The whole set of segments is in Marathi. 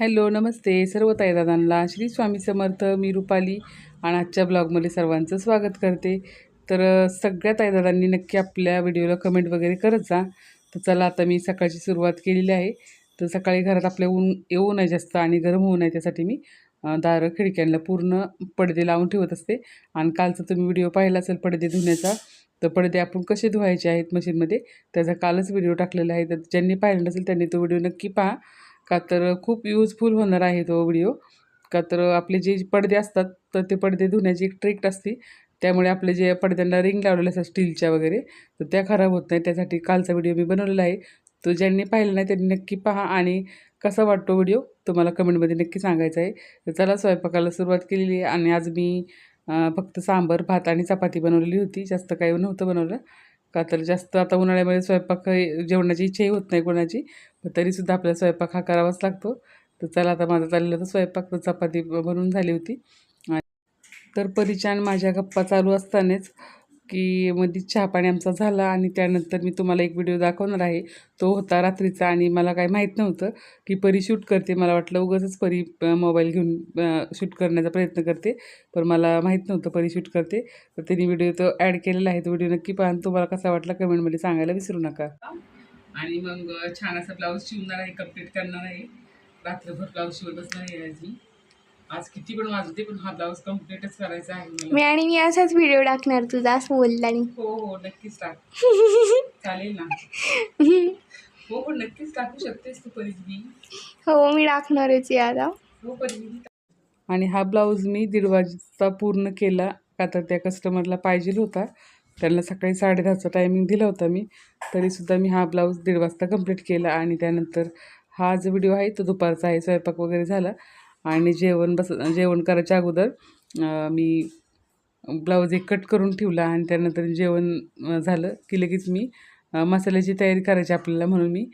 हॅलो नमस्ते. सर्व ताईदादांना श्री स्वामी समर्थ मी रुपाली आणि आजच्या ब्लॉगमध्ये सर्वांचं स्वागत करते. तर सगळ्या ताईदादांनी नक्की आपल्या व्हिडिओला कमेंट वगैरे करत जा. तर चला आता मी सकाळची सुरुवात केलेली आहे. तर सकाळी घरात आपल्या ऊन येऊ नये जास्त आणि गरम होऊ नये त्यासाठी मी दारं खिडक्यांना पूर्ण पडदे लावून ठेवत असते. आणि कालचा तुम्ही व्हिडिओ पाहिला असेल पडदे धुण्याचा तर पडदे आपण कसे धुवायचे आहेत मशीनमध्ये त्याचा कालच व्हिडिओ टाकलेला आहे. तर ज्यांनी पाहिला नसेल त्यांनी तो व्हिडिओ नक्की पहा. का तर खूप युजफुल होणार आहे तो व्हिडिओ का तर आपले जे पडदे असतात तर ते पडदे धुण्याची एक ट्रिक असते. त्यामुळे आपले जे पडद्यांना रिंग लावलेलं असतात स्टीलच्या वगैरे तर त्या खराब होत नाही त्यासाठी कालचा व्हिडिओ मी बनवलेला आहे. तो ज्यांनी पाहिला नाही त्यांनी नक्की पहा आणि कसा वाटतो व्हिडिओ तुम्हाला कमेंटमध्ये नक्की सांगायचं आहे. तर चला स्वयंपाकाला सुरुवात केलेली आणि आज मी फक्त सांबर भात आणि चपाती बनवलेली होती. जास्त काही नव्हतं बनवलं. का तर जास्त आता उन्हाळ्यामध्ये स्वयंपाक काही जेवणाची इच्छाही होत नाही कोणाची पण तरीसुद्धा आपल्याला स्वयंपाक हा करावाच लागतो. तर चला आता माझा चाललेला तर स्वयंपाक तर चपाती बनवून झाली होती. आणि तर परिचान माझ्या गप्पा चालू असतानाच की मध्ये चहा पाणी आमचा झाला आणि त्यानंतर मी तुम्हाला एक व्हिडिओ दाखवणार आहे. तो होता रात्रीचा आणि मला काही माहीत नव्हतं की परी शूट करते. मला वाटलं उगाचच परी मोबाईल घेऊन शूट करण्याचा प्रयत्न करते. पण मला माहीत नव्हतं परी शूट करते. तर त्यांनी व्हिडिओ तो ॲड केलेला आहे. तो व्हिडिओ नक्की पहा. तुम्हाला कसा वाटला कमेंटमध्ये सांगायला विसरू नका. आणि मग छान असा ब्लाऊज शिवणार आहे. कंप्लीट करणार आहे. रात्रभर ब्लाऊज शिवत बसणार आहे आज. मी आज किती पण वाजते पण हा ब्लाऊज कम्प्लीटच करायचा आहे मला. मी आणि मी असाच व्हिडिओ टाकणार तुझा असं बोलला हो हो नक्कीच टाक. चालेल ना? हो पण नक्कीच टाकू शकतेस तू परिस्थिती. हो मी टाकणारच आहे आता. हो परिस्थिती आणि हा ब्लाऊज मी दीड वाजता पूर्ण केला का तर त्या कस्टमरला पाहिजे होता. त्यांना सकाळी साडेदहाचा टायमिंग दिला होता मी. तरीसुद्धा मी हा ब्लाऊज दीड वाजता कंप्लीट केला आणि त्यानंतर हा जो व्हिडिओ आहे तो दुपारचा आहे स्वयंपाक वगैरे झाला. आणि जेवण बस जेवण करायच्या अगोदर मी ब्लाऊज एक कट करून ठेवला आणि त्यानंतर जेवण झालं की लगेच मी मसाल्याची तयारी करायची आपल्याला म्हणून मी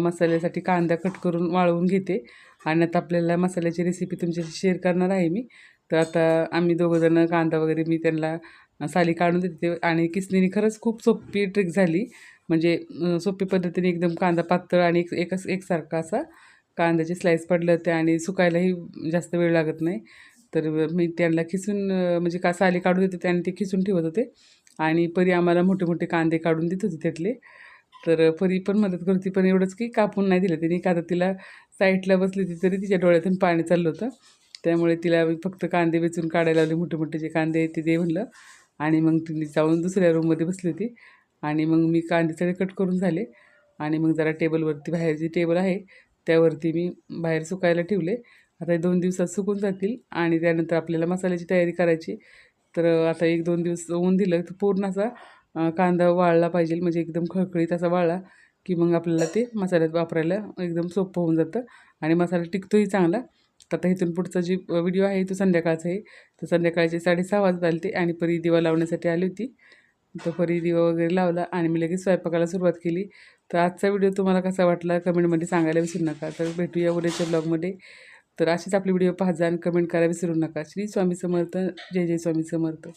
मसाल्यासाठी कांदा कट करून वाळवून घेते. आणि आता आपल्याला मसाल्याची रेसिपी तुमच्याशी शेअर करणार आहे मी. तर आता आम्ही दोघंजणं कांदा वगैरे मी त्यांना साली काढून देते आणि किसनीने खरंच खूप सोपी ट्रिक झाली. म्हणजे सोपी पद्धतीने एकदम कांदा पातळ आणि एक एकच एकसारखा असा कांद्याचे स्लाईस पडले होते आणि सुकायलाही जास्त वेळ लागत नाही. तर मी त्यांना खिसून म्हणजे का साली काढून देते आणि ते खिसून ठेवत होते. आणि परी आम्हाला मोठे मोठे कांदे काढून देत होते त्यातले. तर परी पण मदत करते पण एवढंच की कापून नाही दिलं त्यांनी. का तिला साईडला बसली होती तरी तिच्या डोळ्यातून पाणी चाललं होतं. त्यामुळे तिला फक्त कांदे वेचून काढायला लावले मोठे मोठे जे कांदे आहेत ते दे म्हणलं. आणि मग तिने जाऊन दुसऱ्या रूममध्ये बसली होती. आणि मग मी कांदे सगळे कट करून झाले. आणि मग जरा टेबलवरती बाहेर जी टेबल आहे. त्यावरती मी बाहेर सुकायला ठेवले. आता हे दोन दिवसात सुकून जातील आणि त्यानंतर आपल्याला मसाल्याची तयारी करायची. तर आता एक दोन दिवस ऊन दिलं तर पूर्ण असा कांदा वाळला पाहिजे म्हणजे एकदम खळखळीत असा वाळला की मग आपल्याला ते मसाल्यात वापरायला एकदम सोपं होऊन जातं आणि मसाला टिकतोही चांगला. तर आता इथून पुढचा जी व्हिडिओ आहे तो संध्याकाळचा आहे. तर संध्याकाळचे साडेसहा वाजता आले ते आणि परी दिवा लावण्यासाठी आली होती. तर परी दिवा वगैरे लावला आणि मी लगेच स्वयंपाकाला सुरुवात केली. तर आजचा व्हिडिओ तुम्हाला कसा वाटला कमेंटमध्ये सांगायला विसरू नका. तर भेटूया उद्याच्या ब्लॉगमध्ये. तर अशीच आपली व्हिडिओ पाहत जा आणि कमेंट करायला विसरू नका. श्री स्वामी समर्थ. जय जय स्वामी समर्थ.